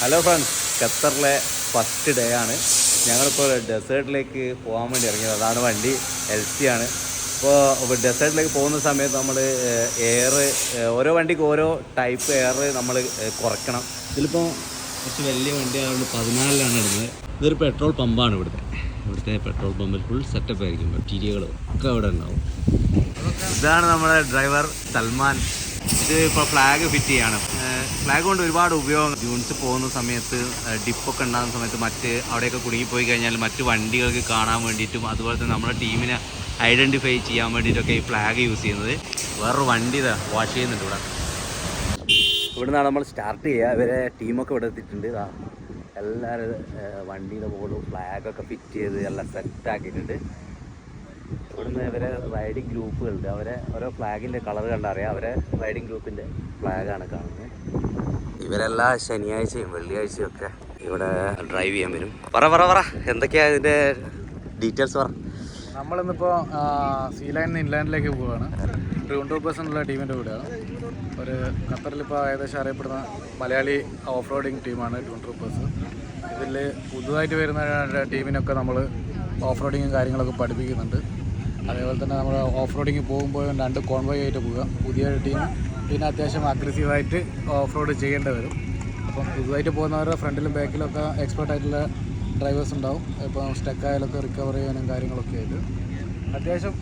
Hello friends ഖത്തറിലെ first day ആണ്. ഞങ്ങളിപ്പോൾ ഡെസേർട്ടിലേക്ക് പോകാൻ വേണ്ടി ഇറങ്ങിയത്. അതാണ് വണ്ടി എൽ സി ആണ്. ഇപ്പോൾ ഡെസേർട്ടിലേക്ക് പോകുന്ന സമയത്ത് നമ്മൾ എയർ ഓരോ വണ്ടിക്ക് ഓരോ ടൈപ്പ് എയർ നമ്മൾ കുറയ്ക്കണം. ഇതിലിപ്പോൾ കുറച്ച് വലിയ വണ്ടി ആയതുകൊണ്ട് പതിനാലിലാണ് ഇടുന്നത്. ഇതൊരു പെട്രോൾ പമ്പാണ് ഇവിടുത്തെ. ഇവിടുത്തെ പെട്രോൾ പമ്പിൽ ഫുൾ സെറ്റപ്പ് ആയിരിക്കും. മെറ്റീരിയലുകൾ ഒക്കെ അവിടെ ഉണ്ടാവും. ഇതാണ് നമ്മുടെ ഡ്രൈവർ സൽമാൻ. ഇത് ഇപ്പോൾ ഫ്ലാഗ് ഫിറ്റ് ചെയ്യാണ്. ഫ്ലാഗ് കൊണ്ട് ഒരുപാട് ഉപയോഗം. യൂണിറ്റ്സ് പോകുന്ന സമയത്ത് ഡിപ്പൊക്കെ ഉണ്ടാകുന്ന സമയത്ത് മറ്റ് അവിടെയൊക്കെ കുടുങ്ങിപ്പോയി കഴിഞ്ഞാൽ മറ്റ് വണ്ടികൾക്ക് കാണാൻ വേണ്ടിയിട്ടും അതുപോലെ തന്നെ നമ്മുടെ ടീമിനെ ഐഡന്റിഫൈ ചെയ്യാൻ വേണ്ടിയിട്ടൊക്കെ ഈ ഫ്ലാഗ് യൂസ് ചെയ്യുന്നത്. വേറൊരു വണ്ടി ഇതാ വാഷ് ചെയ്യുന്നുണ്ട് ഇവിടെ. ഇവിടെ നിന്നാണ് നമ്മൾ സ്റ്റാർട്ട് ചെയ്യുക. ഇവരെ ടീമൊക്കെ ഇവിടെ എത്തിയിട്ടുണ്ട്. ഇതാ എല്ലാവരും വണ്ടിയുടെ ബോർഡും ഫ്ലാഗൊക്കെ ഫിറ്റ് ചെയ്ത് എല്ലാം സെറ്റ് ആക്കിയിട്ടുണ്ട്. ഇവിടുന്ന് ഇവരെ റൈഡിങ് ഗ്രൂപ്പുകളുണ്ട് അവരെ ഓരോ ഫ്ലാഗിന്റെ കളർ കണ്ടറിയാം. അവരെ റൈഡിങ് ഗ്രൂപ്പിന്റെ ഫ്ലാഗാണ് കാണുന്നത്. ഇവരെല്ലാ ശനിയാഴ്ചയും വെള്ളിയാഴ്ചയും ഒക്കെ ഇവിടെ ഡ്രൈവ് ചെയ്യാൻ വരും. പറ പറ പറ. എന്തൊക്കെയാ ഇതിന്റെ ഡീറ്റെയിൽസ് പറ. നമ്മളിന്നിപ്പോൾ സീ ലൈൻ നിന്ന് ഇൻലാൻഡിലേക്ക് പോവുകയാണ് പേഴ്സൺ ഉള്ള ടീമിന്റെ കൂടെയാണ്. ഒരു ഖത്തറിലിപ്പോൾ ഏകദേശം അറിയപ്പെടുന്ന മലയാളി ഓഫ് റോഡിങ് ടീമാണ് ടു ട്രൂപ്പേഴ്സ് ഇതിൽ പുതുതായിട്ട് വരുന്ന ടീമിനൊക്കെ നമ്മൾ ഓഫ് റോഡിങ്ങും കാര്യങ്ങളൊക്കെ പഠിപ്പിക്കുന്നുണ്ട്. അതേപോലെ തന്നെ നമ്മൾ ഓഫ് റോഡിങ് പോകുമ്പോൾ രണ്ട് കോൺവോയ് ആയിട്ട് പോവുക. പുതിയ ടീം പിന്നെ അത്യാവശ്യം അഗ്രസീവായിട്ട് ഓഫ് റോഡ് ചെയ്യേണ്ടി വരും. അപ്പം പുതുതായിട്ട് പോകുന്നവരുടെ ഫ്രണ്ടിലും ബാക്കിലും ഒക്കെ എക്സ്പേർട്ട് ആയിട്ടുള്ള ഡ്രൈവേഴ്സ് ഉണ്ടാവും. ഇപ്പം സ്റ്റക്ക് ആയാലൊക്കെ റിക്കവർ ചെയ്യാനും കാര്യങ്ങളൊക്കെ ആയിട്ട്. അത്യാവശ്യം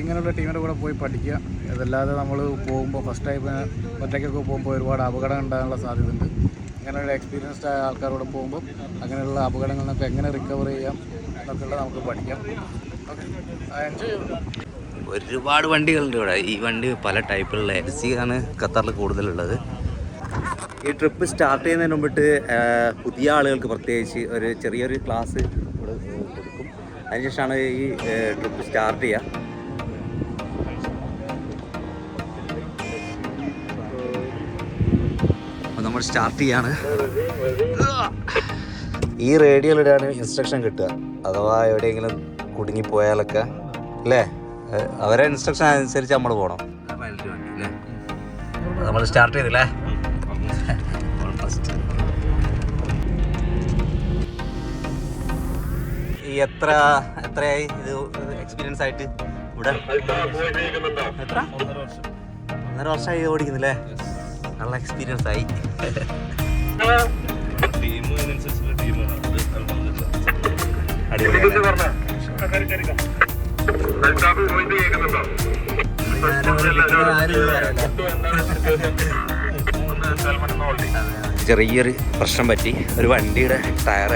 ഇങ്ങനെയുള്ള ടീമിന്റെ കൂടെ പോയി പഠിക്കുക. അതല്ലാതെ നമ്മൾ പോകുമ്പോൾ ഫസ്റ്റ് ടൈം ഒറ്റയ്ക്കൊക്കെ പോകുമ്പോൾ ഒരുപാട് അപകടം ഉണ്ടാകാനുള്ള സാധ്യതയുണ്ട്. ഇങ്ങനെയുള്ള എക്സ്പീരിയൻസ്ഡ് ആയ ആൾക്കാരോട് പോകുമ്പോൾ അങ്ങനെയുള്ള അപകടങ്ങളിൽ നിന്നൊക്കെ എങ്ങനെ റിക്കവർ ചെയ്യാം എന്നൊക്കെയുള്ള നമുക്ക് പഠിക്കാം. ഒരുപാട് വണ്ടികളുണ്ട് ഇവിടെ. ഈ വണ്ടി പല ടൈപ്പിലുള്ള എ സി ആണ് ഖത്തറിൽ കൂടുതലുള്ളത്. ഈ ട്രിപ്പ് സ്റ്റാർട്ട് ചെയ്യുന്നതിന് മുമ്പിട്ട് പുതിയ ആളുകൾക്ക് പ്രത്യേകിച്ച് ഒരു ചെറിയൊരു ക്ലാസ് ഇവിടെ കൊടുക്കും. അതിനുശേഷമാണ് ഈ ട്രിപ്പ് സ്റ്റാർട്ട് ചെയ്യുക. നമ്മൾ സ്റ്റാർട്ട് ചെയ്യാണ്. ഈ റേഡിയോയിലൂടെയാണ് ഇൻസ്ട്രക്ഷൻ കിട്ടുക. അഥവാ എവിടെയെങ്കിലും കുടുങ്ങിപ്പോയാലൊക്കെ അല്ലേ അവരെ ഇൻസ്ട്രക്ഷൻ അനുസരിച്ച് നമ്മൾ പോകണം നമ്മൾ സ്റ്റാർട്ട് ചെയ്തില്ലേ ഈ എത്ര എത്രയായി ഇത് എക്സ്പീരിയൻസ് ആയിട്ട് ഇവിടെ? എത്ര? ഒന്നര വർഷമായി ഓടിക്കുന്നില്ലേ നല്ല എക്സ്പീരിയൻസ് ആയി. അടിപൊളിയല്ലേ? ചെറിയൊരു പ്രശ്നം പറ്റി. ഒരു വണ്ടിയുടെ ടയർ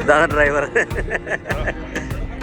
ഇതാണ് ഡ്രൈവർ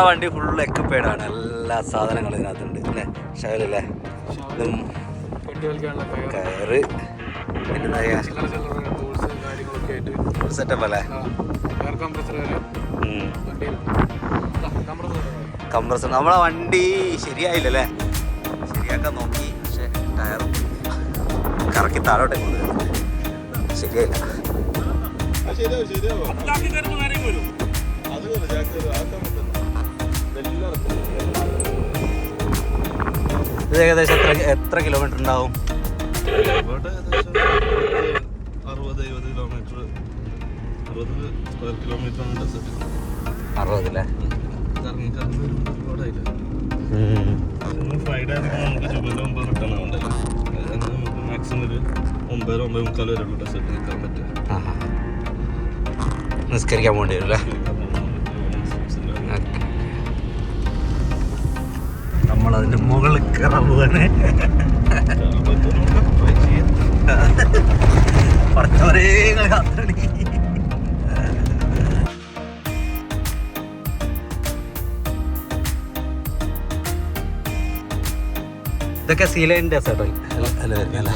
നമ്മുടെ വണ്ടി ഫുൾ എക്യുപ്പൈഡ് ആണ്. എല്ലാ സാധനങ്ങളും ഇതിനകത്തുണ്ട്. അല്ലേ? ഇതും കയർ കയറ്. സെറ്റപ്പ് അല്ലേ? കംപ്രസർ നമ്മളെ വണ്ടി ശരിയായില്ലല്ലേ ശരിയാക്കാൻ നോക്കി. പക്ഷെ ടയർ കറക്കി താഴോട്ടെ ശരിയായില്ല. ഇത് ഏകദേശം എത്ര എത്ര കിലോമീറ്റർ ഉണ്ടാവും? അറുപത് എഴുപത് കിലോമീറ്റർ അറുപത് സ്ക്വയർ കിലോമീറ്റർ ആണ് ഡെസേർട്ട് അറുപതല്ലേ കറങ്ങി കറങ്ങി വരുമ്പോൾ ഒരുപാടായില്ല ഫ്രൈഡേ ആണെങ്കിൽ നമുക്ക് ജുബിലി ഒമ്പത് റിട്ടേൺ ആവണ്ടല്ലോ നമുക്ക് മാക്സിമം ഒരു ഒമ്പത് ഒമ്പത് മുക്കാൽ വരെയുള്ള ഡെസേർട്ട് നിൽക്കാൻ പറ്റുക നിസ്കരിക്കാൻ പോകേണ്ടി വരും അല്ലേ? മുകളിൽ പോവാണ് ട്രൈ ചെയ്യാം ഇതുവരെ ഇങ്ങൾ കാത്തോണി. ഇതൊക്കെ സീലൈൻ ഡെസേർട്ട് അല്ലേ അല്ലേ.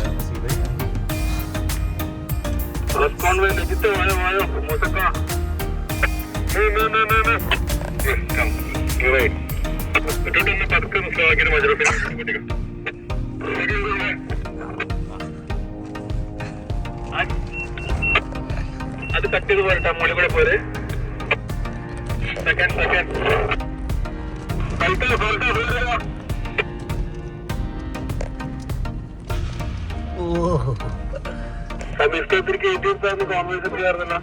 അത് കട്ട് ചെയ്ത് പോരട്ടെ മോളിൽ പോരെ സെക്കൻഡ് സെക്കൻഡ് സമീപത്തേക്ക് ഏറ്റവും സാറിന് കോൺവെൻസ് ചെയ്യാറുണ്ടല്ലോ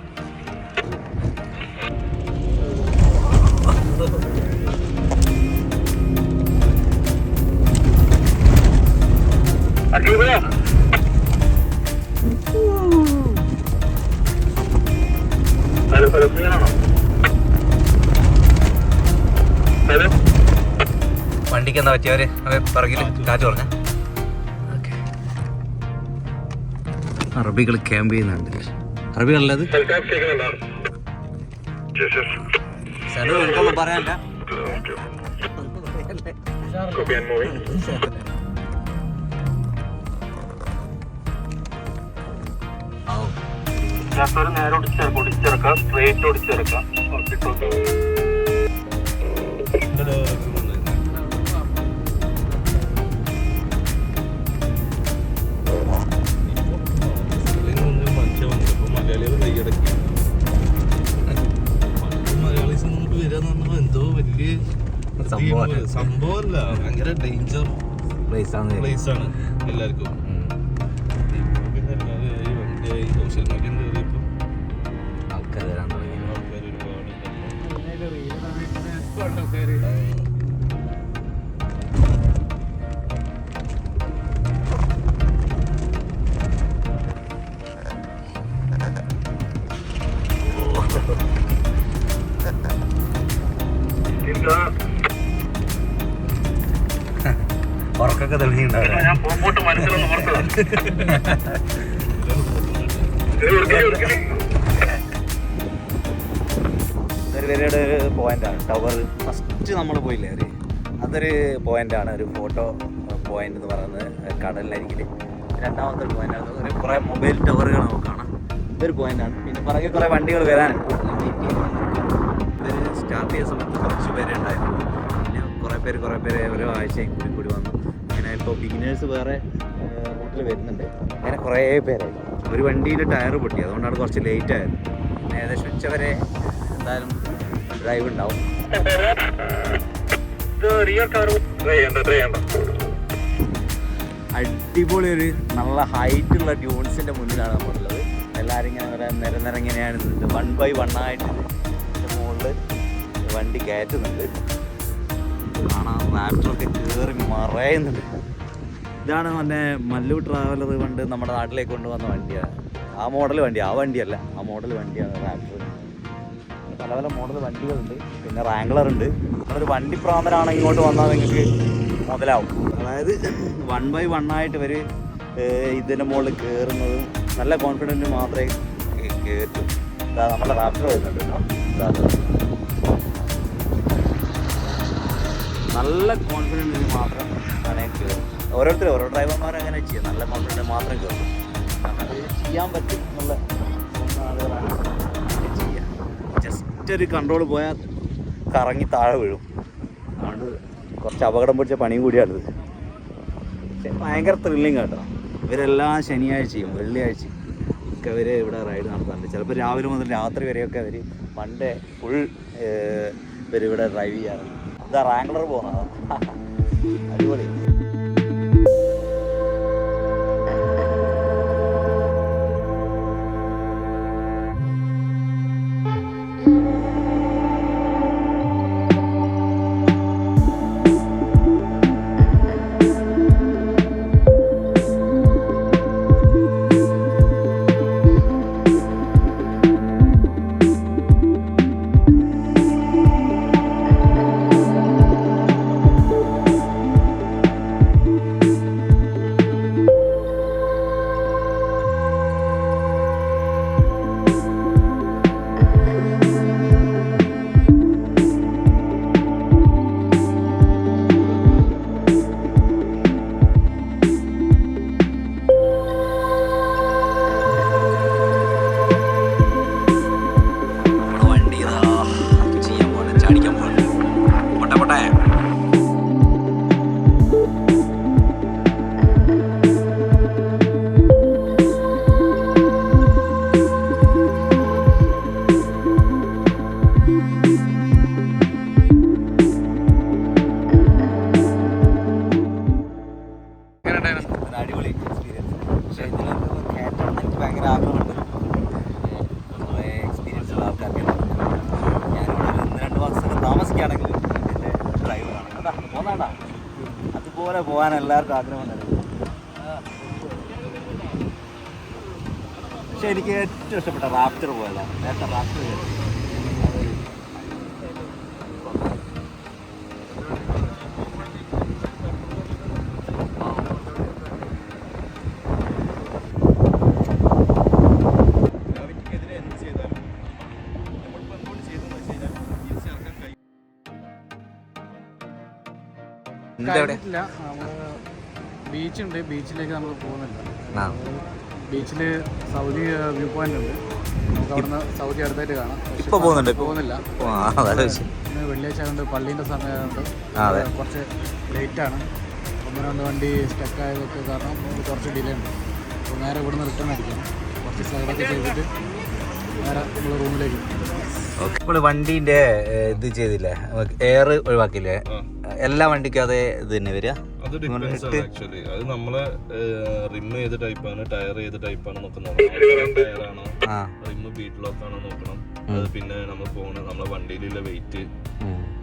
വണ്ടിക്ക് എന്താ പറ്റിയവര് പിറകിൽ കാറ്റ് പറഞ്ഞ അറബികൾ ക്യാമ്പ് ചെയ്യുന്നുണ്ട് അറബികളല്ലത് എനിക്കൊന്നും പറയാനില്ല. ഒരു നേരെ ഒടിച്ചിറക്കാം ഒടിച്ചിറക്കാം സ്ട്രേറ്റ് ഒടിച്ചിറക്കാം ഓക്കെ മലയാളികൾ ഉറക്കൊക്കെ തെളിഞ്ഞിട്ടുണ്ടാവില്ല? ഞാൻ പോട്ട് മനസ്സിലൊന്നും ഓർത്തതാ. ഇത് ഒരു പോയിന്റാണ്. ടവർ ഫസ്റ്റ് നമ്മൾ പോയില്ലേ അവർ അതൊരു പോയിന്റാണ് ഒരു ഫോട്ടോ പോയിന്റ് എന്ന് പറയുന്നത് കടലിനരികിൽ രണ്ടാമത്തെ ഒരു പോയിന്റാണ്. ഒരു കുറേ മൊബൈൽ ടവറുകൾ നമുക്ക് കാണാം. ഇതൊരു പോയിന്റാണ്. പിന്നെ പുറകെ കുറേ വണ്ടികൾ വരാനുണ്ട്. ഇവർ സ്റ്റാർട്ട് ചെയ്ത സമയത്ത് കുറച്ച് പേരെ ഉണ്ടായിരുന്നു. പിന്നെ കുറേ പേര് കുറേ പേര് ഓരോ ആഴ്ചയും കൂടി കൂടി വന്നു. പിന്നെ ഇപ്പോൾ ബിഗിനേഴ്സ് വേറെ റൂട്ടിൽ വരുന്നുണ്ട്. അങ്ങനെ കുറേ പേരായി. ഒരു വണ്ടിയിൽ ടയർ പൊട്ടി. അതുകൊണ്ടാണ് കുറച്ച് ലേറ്റ് ആയത്. ഏകദേശം ഉച്ചവരെ എന്തായാലും ഡ്രൈവ് ഉണ്ടാവും. അടിപൊളി ഒരു നല്ല ഹൈറ്റ് ഉള്ള ഡ്യൂൺസിന്റെ മുന്നിലാണ് നമ്മളുള്ളത്. എല്ലാവരും ഇങ്ങനെ ഒരു നിരനിരങ്ങനെയാണ് നിന്നിട്ട് വൺ ബൈ വൺ ആയിട്ട് മുകളിൽ വണ്ടി കയറ്റുന്നുണ്ട്. കാണാൻ നാട്ടിലൊക്കെ കയറി മറയുന്നുണ്ട്. ഇതാണ് മറ്റേ മല്ലു ട്രാവലർ കൊണ്ട് നമ്മുടെ നാട്ടിലേക്ക് കൊണ്ടുവന്ന വണ്ടിയാണ്. ആ മോഡൽ വണ്ടി ആ വണ്ടിയല്ല. ആ മോഡൽ വണ്ടിയാണ് റാപ്റ്റർ പല പല മോഡൽ വണ്ടികളുണ്ട്. പിന്നെ റാങ്ക്ലർ ഉണ്ട്. നമ്മളൊരു വണ്ടി പ്രാന്തരാണ് ഇങ്ങോട്ട് വന്നാൽ നിങ്ങൾക്ക് മുതലാവും. അതായത് വൺ ബൈ വൺ ആയിട്ട് ഇവർ ഇതിന്റെ മുകളിൽ കയറുന്നതും നല്ല കോൺഫിഡന്റ് മാത്രമേ കയറ്റും ഇതാ നമ്മുടെ റാപ്റ്റർ വരുന്നുണ്ട് നല്ല കോൺഫിഡന്റിന് മാത്രം അങ്ങനെ കയറും ഓരോരുത്തർ ഓരോ ഡ്രൈവർമാർ അങ്ങനെ ചെയ്യും. നല്ല കോൺഫിഡന്റ് മാത്രം കയറും ചെയ്യാൻ പറ്റും എന്നുള്ള ഒരു കൺട്രോൾ പോയാൽ കറങ്ങി താഴെ വീഴും. അതുകൊണ്ട് കുറച്ച് അപകടം പിടിച്ച പണിയും കൂടിയാണിത്. ഭയങ്കര ത്രില്ലിങ് കേട്ടോ ഇവരെല്ലാം ശനിയാഴ്ചയും വെള്ളിയാഴ്ചയും ഒക്കെ ഇവർ ഇവിടെ റൈഡ് നടത്താറുണ്ട്. ചിലപ്പോൾ രാവിലെ മുതൽ രാത്രി വരെയൊക്കെ അവർ പണ്ടേ ഫുൾ ഇവർ ഇവിടെ ഡ്രൈവ് ചെയ്യാറുണ്ട്. ഇതാ റാങ്ക്ലർ പോകുന്നതാണ് എല്ലാവർക്കും ആഗ്രഹമുണ്ടായിരുന്നു. പക്ഷെ എനിക്ക് ഏറ്റവും ഇഷ്ടപ്പെട്ട റാപ്റ്റർ പോയതാണ്. നേരത്തെ റാപ്റ്റർ എന്താ ബീച്ചുണ്ട്. ബീച്ചിലേക്ക് നമ്മൾ പോകുന്നില്ല ബീച്ചിൽ സൗദി വ്യൂ പോയിന്റ് ഉണ്ട്. നമുക്ക് അവിടുന്ന് സൗദി അടുത്തായിട്ട് കാണാം. ഇപ്പൊ പോകുന്നുണ്ട്, പോകുന്നില്ല. വെള്ളിയാഴ്ച ആയതുകൊണ്ട് പള്ളീന്റെ സമയമായതുകൊണ്ട് കുറച്ച് ലേറ്റ് ആണ് ഒന്ന് രണ്ട് വണ്ടി സ്റ്റക്ക് ആയതൊക്കെ കാരണം കുറച്ച് ഡിലേ ഉണ്ട്. അപ്പോൾ നേരെ ഇവിടുന്ന് റിട്ടേൺ അടിക്കണം. കുറച്ച് സൈഡൊക്കെ ചെയ്തിട്ട് നേരെ നമ്മൾ റൂമിലേക്ക്. ഇപ്പോൾ വണ്ടീന്റെ ഇത് ചെയ്തില്ലേ? എയർ ഒഴിവാക്കില്ലേ? എല്ലാ വണ്ടിക്കും അതേ ഇത് തന്നെ വരിക? അത് ഡിഫറൻസ് ആണ് ആക്ച്വലി അത് നമ്മളെ റിം ഏത് ടൈപ്പാണ് ടയർ ഏത് ടൈപ്പാണ് നോക്കുന്നത്. ടയറാണോ. റിം ബീറ്റ് ലോക്ക് ആണോ നോക്കണം. അത് പിന്നെ നമ്മൾ പോണ നമ്മളെ വണ്ടിയിലുള്ള വെയിറ്റ്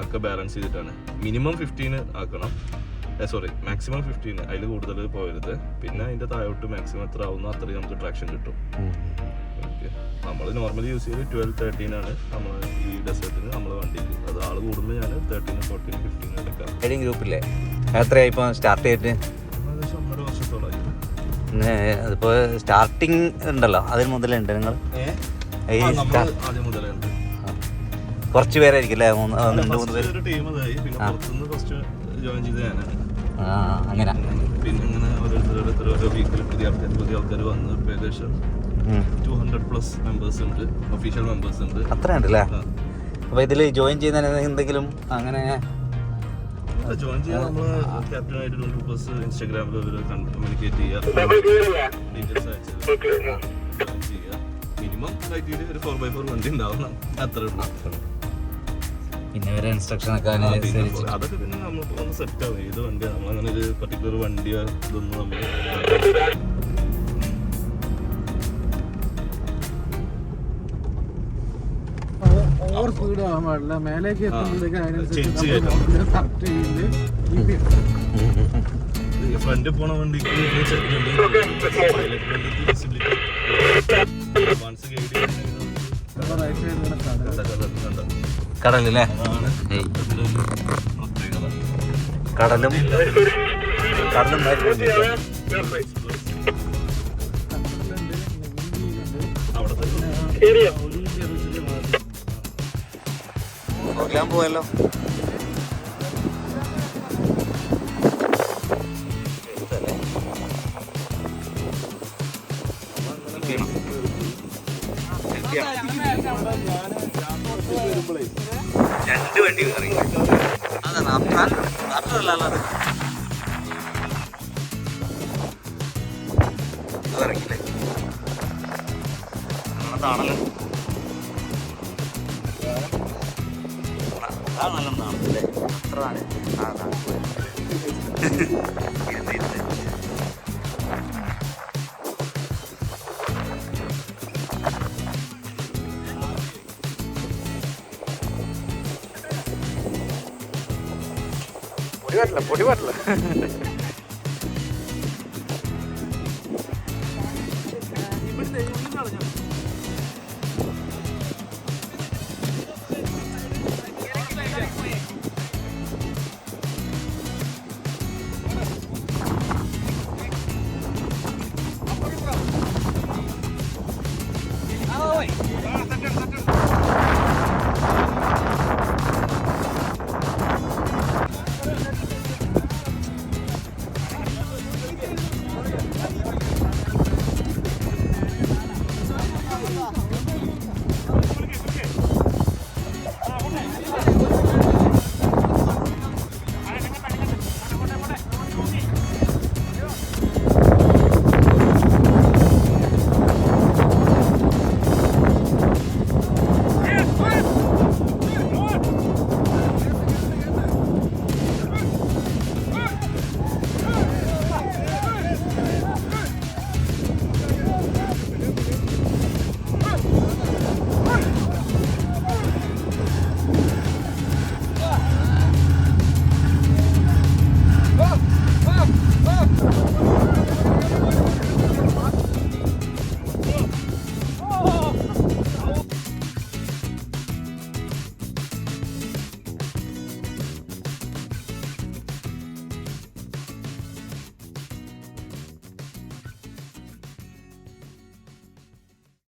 ഒക്കെ ബാലൻസ് ചെയ്തിട്ടാണ്. മിനിമം ഫിഫ്റ്റീന് ആക്കണം. സോറി മാക്സിമം ഫിഫ്റ്റീന് അതിൽ കൂടുതൽ പോകരുത് പിന്നെ അതിന്റെ താഴോട്ട് മാക്സിമം എത്ര ആവുന്നോ അത്രയും നമുക്ക് ട്രാക്ഷൻ കിട്ടും. ഓക്കെ നമ്മൾ നോർമലി യൂസ് ചെയ്ത് ട്വൽവ് തേർട്ടീൻ ആണ്. നമ്മൾ ഈ ഡെസേർട്ടിന് നമ്മൾ വണ്ടിയിൽ അത് ആൾ കൂടുമ്പോൾ ഞാൻ തേർട്ടീൻ ഫോർട്ടീൻ ഫിഫ്റ്റീൻ എടുക്കാം റൈഡിങ് ഗ്രൂപ്പില്ലേ എത്രയായി ഇപ്പോൾ സ്റ്റാർട്ട് ചെയ്തിട്ട്? ഏകദേശം ഒന്നര വർഷത്തോളമായി പിന്നെ അതിപ്പോൾ സ്റ്റാർട്ടിങ് ഉണ്ടല്ലോ. അതിന് മുതലുണ്ട് നിങ്ങൾ ഈ ആദ്യം മുതലേ ഉണ്ട്. കുറച്ച് പേരായിരിക്കും അല്ലേ? മൂന്ന് രണ്ട് മൂന്ന് പേര്. ആ. അങ്ങനെ. പിന്നെ ഇങ്ങനെ ഓരോരുത്തർ ഓരോ വീക്കിൽ പുതിയ ആൾക്കാർ പുതിയ ആൾക്കാർ വന്ന് ഏകദേശം. ടു ഹൺഡ്രഡ് പ്ലസ് മെമ്പേഴ്സ് ഉണ്ട് ഒഫീഷ്യൽ മെമ്പേഴ്സ് ഉണ്ട്. അത്ര ഉണ്ടല്ലേ. അപ്പോൾ ഇതിൽ ജോയിൻ ചെയ്യുന്ന എന്തെങ്കിലും അങ്ങനെ ജോയിൻ ചെയ്യാൻ നമ്മൾ ക്യാപ്റ്റൻ ആയിട്ട് ട്വന്റി പ്ലസ് ഇൻസ്റ്റാഗ്രാമിൽ കമ്മ്യൂണിക്കേറ്റ് ചെയ്യുക ഡീറ്റെയിൽസ് അയച്ചു ചെയ്യുക മിനിമം ക്രൈറ്റീരിയ ഒരു ഫോർ ബൈ ഫോർ വണ്ടി ഉണ്ടാവണം. അത്ര പിന്നെ ഒരു ഇൻസ്ട്രക്ഷൻ ഒക്കെ അനുസരിച്ച്. അതൊക്കെ പിന്നെ നമുക്ക് ഒന്ന് സെറ്റ് ആവും. ഏത് വണ്ടിയാണ് നമ്മളങ്ങനെ ഒരു പർട്ടിക്കുലർ വണ്ടിയോ ഇതൊന്നും നമ്മൾ സ്പീഡ് ആവാൻ പാടില്ല മേലേക്ക് എത്തുമ്പോഴത്തേക്ക് അതിനനുസരിച്ച് ഫ്രണ്ട് പോണ വണ്ടിക്ക് വൺസ് ഗൈഡ് റൈറ്റ് സൈഡിലുള്ള കട കടലല്ലേ? കടലും കടലും അവിടുത്തെ പ്രോഗ്രാം പോയല്ലോ. രണ്ട് വണ്ടി കയറി. അതാണ് അഫ്രാൻ അഫ്രല്ല അത്. ഇറങ്ങില്ലേ നല്ല നാണല്ലേ അത്രയാണ് ആ നാണല്ലേ പൊടി പറ്റില്ല പൊടി